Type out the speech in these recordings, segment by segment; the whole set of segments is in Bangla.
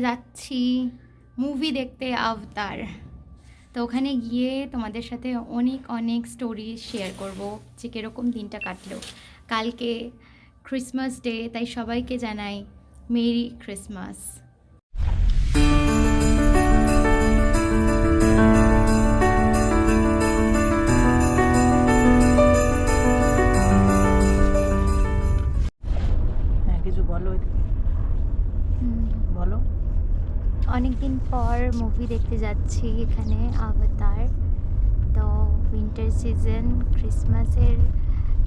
যাচ্ছি মুভি দেখতে আবতার। তো ওখানে গিয়ে তোমাদের সাথে অনেক অনেক স্টোরি শেয়ার করব যে কীরকম দিনটা কাটলো। কালকে ক্রিসমাস ডে তাই সবাইকে জানাই মেরি ক্রিসমাস যাচ্ছি এখানে আবতার। তো উইন্টার সিজন ক্রিসমাসের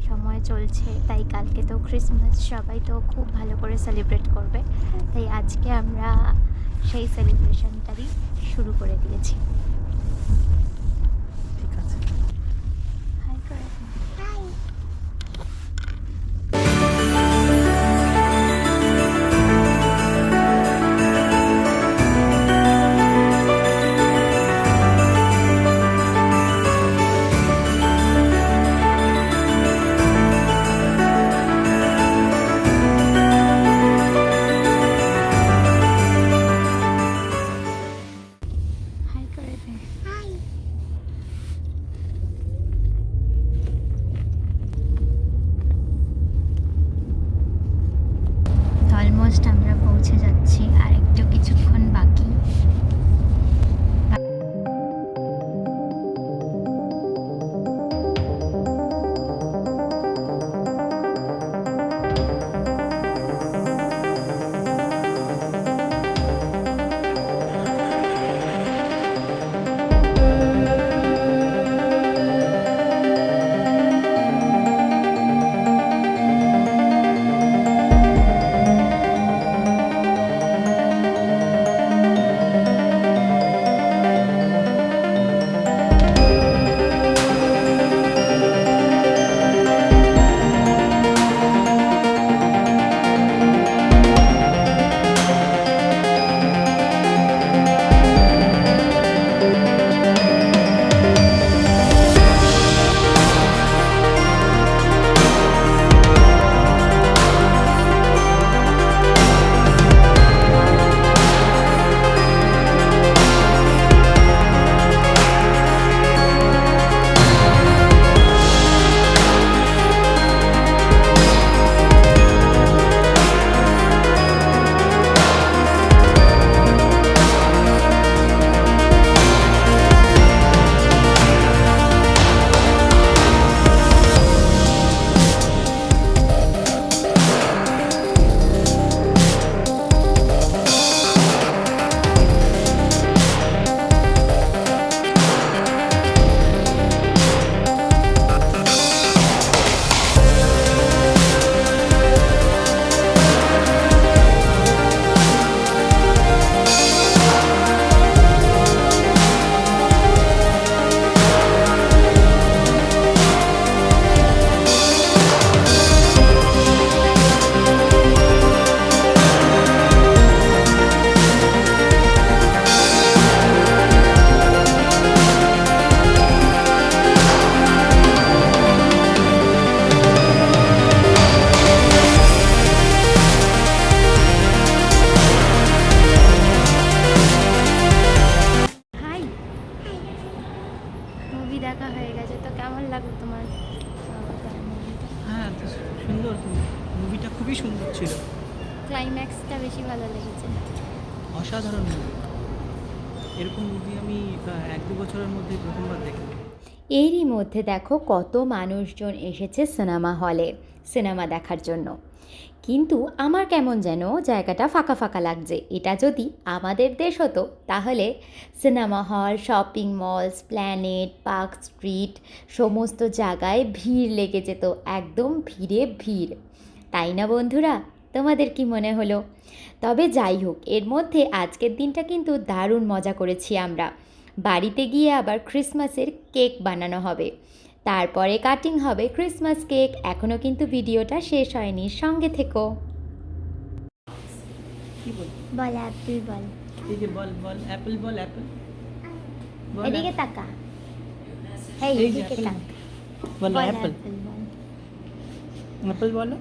সময় চলছে, তাই কালকে তো ক্রিসমাস সবাই তো খুব ভালো করে সেলিব্রেট করবে। তাই আজকে আমরা সেই সেলিব্রেশনটারই শুরু করে দিয়েছি। অসাধারণ মুভি এরকম মুভি আমি এক দু বছরের মধ্যে প্রথমবার দেখলাম এরই মধ্যে দেখো কত মানুষজন এসেছে সিনেমা হলে সিনেমা দেখার জন্য। কিন্তু আমার কেমন যেন জায়গাটা ফাঁকা ফাঁকা লাগছে। এটা যদি আমাদের দেশ হতো, তাহলে cinema hall shopping malls planet Park Street সমস্ত জায়গায় ভিড় লেগে যেত, একদম ভিড়ে ভিড়। তাই না বন্ধুরা? তোমাদের কি মনে হলো? তবে যাই হোক এর মধ্যে আজকের দিনটা কিন্তু দারুণ মজা করেছি আমরা। বাড়িতে গিয়ে আবার ক্রিসমাসের কেক বানানো হবে। তারপরে কাটিং হবে ক্রিসমাস কেক। এখনও কিন্তু ভিডিওটা শেষ হয়নি। সঙ্গে থেকো। কি বল? বল অ্যাপেল বল। এই যে বল বল অ্যাপেল বল অ্যাপেল। বল এদিকে তাকা। হেই এই যে এদিকে apple। তাকা। বল বল অ্যাপেল। অ্যাপেল বল।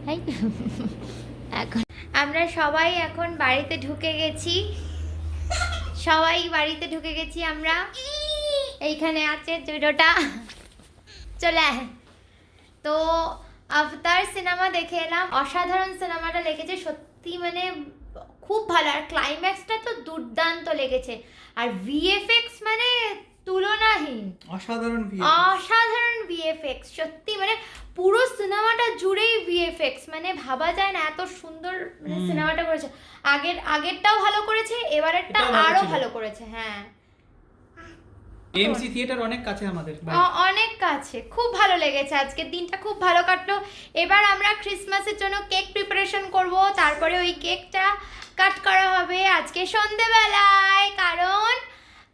এখন আমরা সবাই এখন বাড়িতে ঢুকে গেছি। সবাই বাড়িতে ঢুকে গেছি আমরা। এইখানে আছে জুডোটা। চলে। তো আফতার সিনেমা দেখে এলাম। অসাধারণ সিনেমাটা লেগেছে। সত্যি মানে খুব ভালো। আর ক্লাইম্যাক্সটা তো দুর্দান্ত লেগেছে। আর ভিএফএক্স মানে তুলনাহীন। অসাধারণ অসাধারণ ভিএফএক্স সত্যি মানে পুরো সিনেমাটা জুড়েই ভিএফএক্স মানে ভাবা যায় না এত সুন্দর মানে সিনেমাটা করেছে। আগের আগেরটাও ভালো করেছে এবারেরটা আরও ভালো করেছে হ্যাঁ। এমসি থিয়েটার অনেক কাছে আমাদের অনেক কাছে খুব ভালো লেগেছে আজকের দিনটা খুব ভালো কাটলো। এবার আমরা ক্রিসমাসের জন্য কেক প্রিপারেশন করব তারপরে ওই কেকটা কাট করা হবে আজকে সন্ধেবেলায় কারণ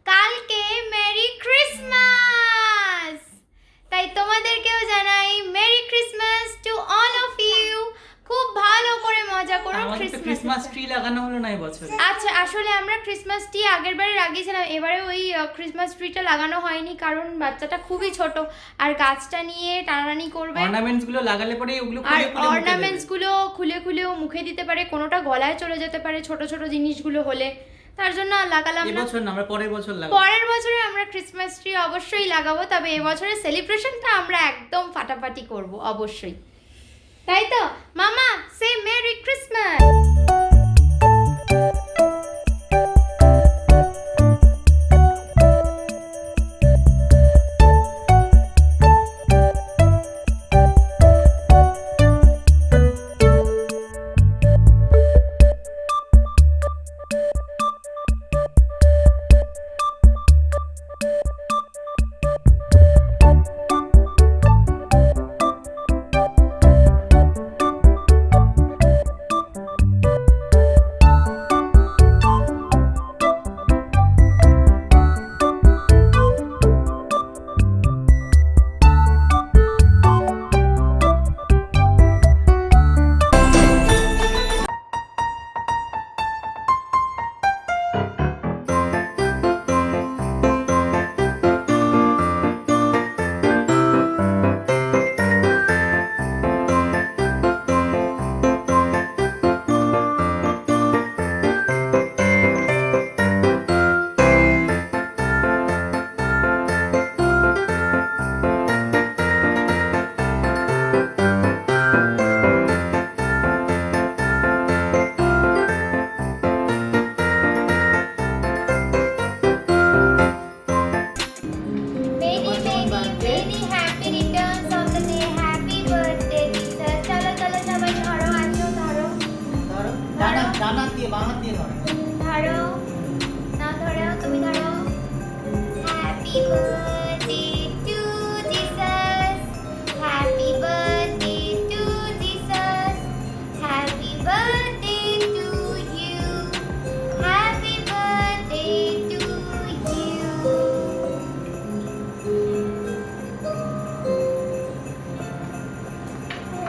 কালকে মেরি ক্রিসমাস! তাই তোমাদেরকেও জানাই merry Christmas to all of you. খুব ভালো করে মজা করো ক্রিসমাস ট্রি লাগানো হলো না এবছর। আচ্ছা আসলে আমরা ক্রিসমাস ট্রি আগের বারে লাগিয়েছিলাম এবারে ওই ক্রিসমাস ট্রিটা লাগানো হয়নি কারণ বাচ্চাটা খুবই ছোট আর গাছটা নিয়ে টানাটানি করবে। অর্নামেন্টসগুলো লাগালে পরে ওগুলো আর খুলে খুলে মুখে অর্নামেন্টসগুলো খুলে খুলেও মুখে দিতে পারে কোনোটা গলায় চলে যেতে পারে ছোট ছোট জিনিসগুলো হলে। তার জন্য লাগালাম না। এবছর না আমরা পরের বছর লাগাবো। পরের বছরে আমরা ক্রিসমাস ট্রি অবশ্যই লাগাবো তবে এবছরের সেলিব্রেশনটা আমরা একদম ফাটাফাটি করব অবশ্যই। তাই তো? মামা সে মেরি ক্রিসমাস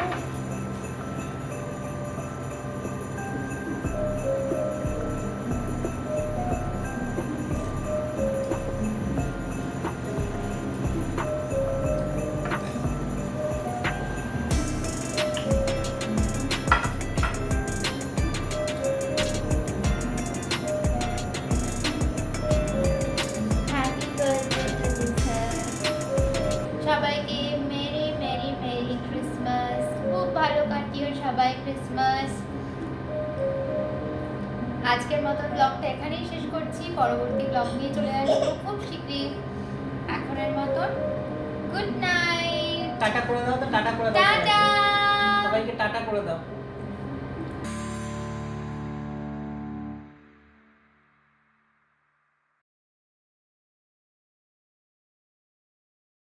Yeah. আজকের মতো ব্লগটা এখানেই শেষ করছি। পরবর্তী ব্লগ নিয়ে চলে আসব খুব শীঘ্রই। এখনের মতন গুড নাইট টাটা করে দাও তো টাটা করে দাও। টাটা। সবাইকে টাটা করে দাও।